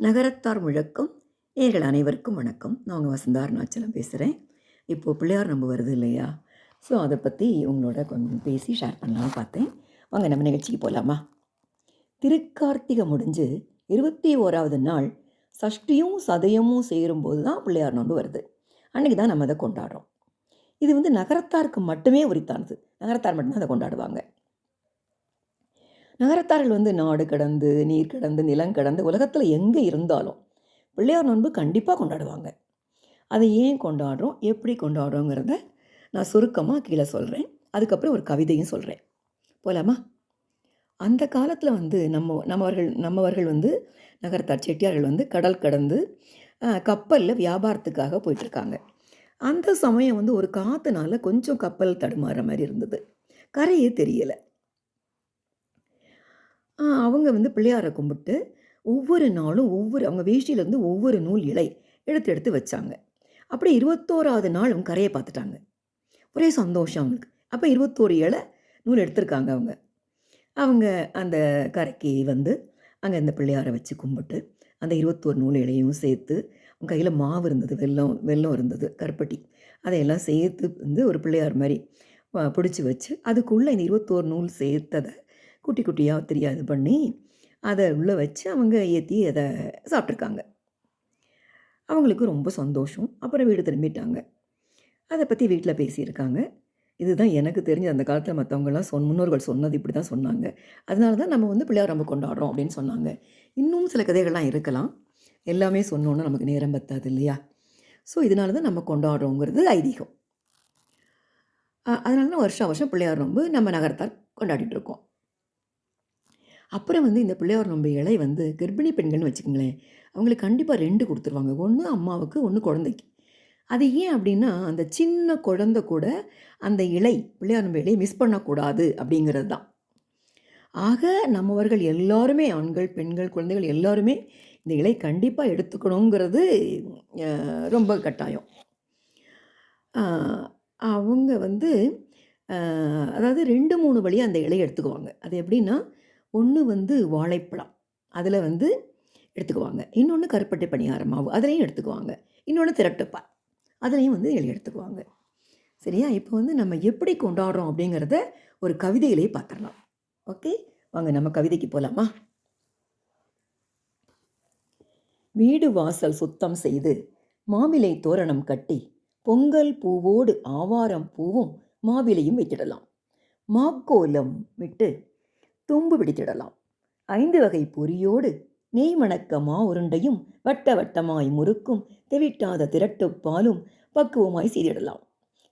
நகரத்தார் முழக்கம் நேர்கள் அனைவருக்கும் வணக்கம். நான் உங்கள் வசந்தா அருணாச்சலம் பேசுகிறேன் இப்போது பிள்ளையார் நம்ப வருது இல்லையா? ஸோ அதை பற்றி உங்களோட கொஞ்சம் பேசி ஷேர் பண்ணலாம்னு பார்த்தேன் வாங்க நம்ம நிகழ்ச்சிக்கு போகலாமா திருக்கார்த்திகை முடிஞ்சு இருபத்தி ஓராவது நாள் சஷ்டியும் சதயமும் சேரும்போது தான் பிள்ளையார் நோன்பு வருது. அன்றைக்கி தான் நம்ம அதை கொண்டாடுறோம். இது வந்து நகரத்தாருக்கு மட்டுமே உரித்தானது. நகரத்தார் மட்டும்தான் அதை கொண்டாடுவாங்க. நகரத்தார்கள் வந்து நாடு கடந்து நீர் கடந்து நிலம் கடந்து உலகத்தில் எங்கே இருந்தாலும் பிள்ளையார் நோன்பு கண்டிப்பாக கொண்டாடுவாங்க. அதை ஏன் கொண்டாடுறோம்? எப்படி கொண்டாடுறோங்கிறத நான் சுருக்கமாக கீழே சொல்கிறேன் அதுக்கப்புறம் ஒரு கவிதையும் சொல்கிறேன் போலாமா? அந்த காலத்தில் வந்து நம்ம நம்மவர்கள் நம்மவர்கள் வந்து நகரத்தார் செட்டியார்கள் வந்து கடல் கடந்து கப்பலில் வியாபாரத்துக்காக போயிட்டுருக்காங்க. அந்த சமயம் வந்து ஒரு காற்றுனால கொஞ்சம் கப்பல் தடுமாற மாதிரி இருந்தது. கரையே தெரியலை. அவங்க வந்து பிள்ளையாரை கும்பிட்டு ஒவ்வொரு நாளும் ஒவ்வொரு அவங்க வேஷ்டியிலேருந்து ஒவ்வொரு நூல் இலை எடுத்து எடுத்து வச்சாங்க. அப்படி இருபத்தோராவது நாள் அவங்க கரையை பார்த்துட்டாங்க. ஒரே சந்தோஷம் அவங்களுக்கு. அப்போ இருபத்தோரு இலை நூல் எடுத்திருக்காங்க அவங்க. அவங்க அந்த கரைக்கு வந்து அங்கே இந்த பிள்ளையாரை வச்சு கும்பிட்டு அந்த இருபத்தோரு நூல் இலையும் சேர்த்து அவங்க கையில் மாவு இருந்தது வெள்ளம் வெள்ளம் இருந்தது கருப்பட்டி. அதையெல்லாம் சேர்த்து வந்து ஒரு பிள்ளையார் மாதிரி பிடிச்சி வச்சு அதுக்குள்ளே இந்த இருபத்தோரு நூல் சேர்த்ததை குட்டி குட்டியாக தெரியாது பண்ணி அதை உள்ளே வச்சு அவங்க ஏற்றி அதை சாப்பிட்ருக்காங்க அவங்களுக்கு ரொம்ப சந்தோஷம். அப்புறம் வீடு திரும்பிட்டாங்க. அதை பற்றி வீட்டில் பேசியிருக்காங்க. இதுதான் எனக்கு தெரிஞ்ச அந்த காலத்தில் மற்றவங்களாம் சொன் முன்னோர்கள் சொன்னது இப்படி தான் சொன்னாங்க. அதனால தான் நம்ம வந்து பிள்ளையார் நம்ம கொண்டாடுறோம் அப்படின்னு சொன்னாங்க. இன்னும் சில கதைகள்லாம் இருக்கலாம். எல்லாமே சொன்னோன்னா நமக்கு நேரம் பத்தாது இல்லையா? ஸோ இதனால தான் நம்ம கொண்டாடுறோங்கிறது ஐதீகம். அதனால தான் வருஷம் வருஷம் பிள்ளையார் ரொம்ப நம்ம நகரத்தார் கொண்டாடிட்டுருக்கோம் அப்புறம் வந்து இந்த பிள்ளையார் நம்ப இலை வந்து கர்ப்பிணி பெண்கள்னு வச்சுக்கோங்களேன் அவங்களுக்கு கண்டிப்பாக ரெண்டு கொடுத்துருவாங்க. ஒன்று அம்மாவுக்கு ஒன்று குழந்தைக்கு. அது ஏன் அப்படின்னா அந்த சின்ன குழந்த கூட அந்த இலை பிள்ளையார் நம்ப இலையை மிஸ் பண்ணக்கூடாது அப்படிங்கிறது தான். ஆக நம்மவர்கள் எல்லாருமே ஆண்கள் பெண்கள் குழந்தைகள் எல்லாருமே இந்த இலை கண்டிப்பாக எடுத்துக்கணுங்கிறது ரொம்ப கட்டாயம். அவங்க வந்து அதாவது ரெண்டு மூணு வழியாக அந்த இலையை எடுத்துக்குவாங்க. அது எப்படின்னா ஒன்று வந்து வாழைப்பழம். அதில் வந்து எடுத்துக்குவாங்க. இன்னொன்று கருப்பட்டை பணியாரம் மாவு. அதுலேயும் எடுத்துக்குவாங்க. இன்னொன்று திரட்டுப்பா அதுலேயும் வந்து எழுதி எடுத்துக்குவாங்க. சரியா? இப்போ வந்து நம்ம எப்படி கொண்டாடுறோம் அப்படிங்கிறத ஒரு கவிதையிலேயே பார்த்துடலாம். ஓகே? வாங்க நம்ம கவிதைக்கு போகலாமா வீடு வாசல் சுத்தம் செய்து மாவிலை தோரணம் கட்டி பொங்கல் பூவோடு ஆவாரம் பூவும் மாவிலையும் வைத்திடலாம் மாக்கோலம் விட்டு தும்பு பிடித்திடலாம். ஐந்து வகை பொரியோடு நெய் மா உருண்டையும் வட்ட வட்டமாய் முறுக்கும் தெவிட்டாத திரட்டுப்பாலும் பக்குவமாய் செய்திடலாம்.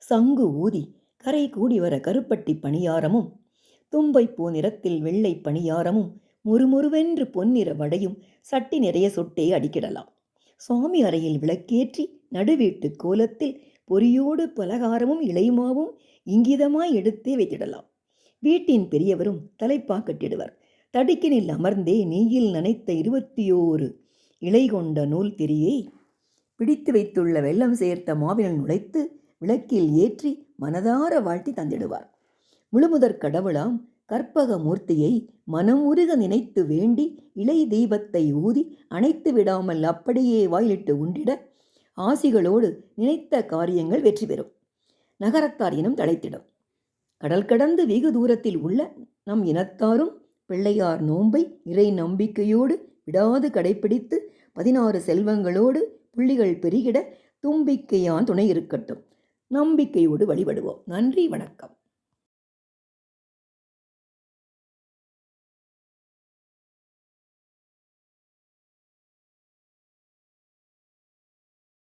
சங்கு ஊதி கரை கூடி வர கருப்பட்டி பணியாரமும் தும்பை பூ நிறத்தில் வெள்ளை பணியாரமும் முறுமுறுவென்று பொன்னிற வடையும் சட்டி நிறைய சொட்டே அடிக்கிடலாம். சுவாமி அறையில் விளக்கேற்றி நடுவீட்டு கோலத்தில் பொரியோடு பலகாரமும் இளைமாவும் இங்கிதமாய் எடுத்தே வைத்திடலாம். வீட்டின் பெரியவரும் தலைப்பா கட்டிடுவர். தடுக்கினில் அமர்ந்தே நீயில் நனைத்த இருபத்தியோரு இலை கொண்ட நூல் திரியை பிடித்து வைத்துள்ள வெள்ளம் சேர்த்த மாவினன் நுழைத்து விளக்கில் ஏற்றி மனதார வாழ்த்தி தந்திடுவார். முழுமுதற் கடவுளாம் கற்பக மூர்த்தியை மனம் உருக நினைத்து வேண்டி இலை தெய்வத்தை ஊதி அணைத்து விடாமல் அப்படியே வாயிலிட்டு உண்டிட ஆசிகளோடு நினைத்த காரியங்கள் வெற்றி பெறும். நகரத்தார் இனம் தழைத்திடும். கடல் கடந்து வெகு தூரத்தில் உள்ள நம் இனத்தாரும் பிள்ளையார் நோன்பை இறை நம்பிக்கையோடு விடாது கடைபிடித்து பதினாறு செல்வங்களோடு புள்ளிகள் பெருகிட தும்பிக்கையான் துணை இருக்கட்டும். நம்பிக்கையோடு வழிபடுவோம். நன்றி வணக்கம்.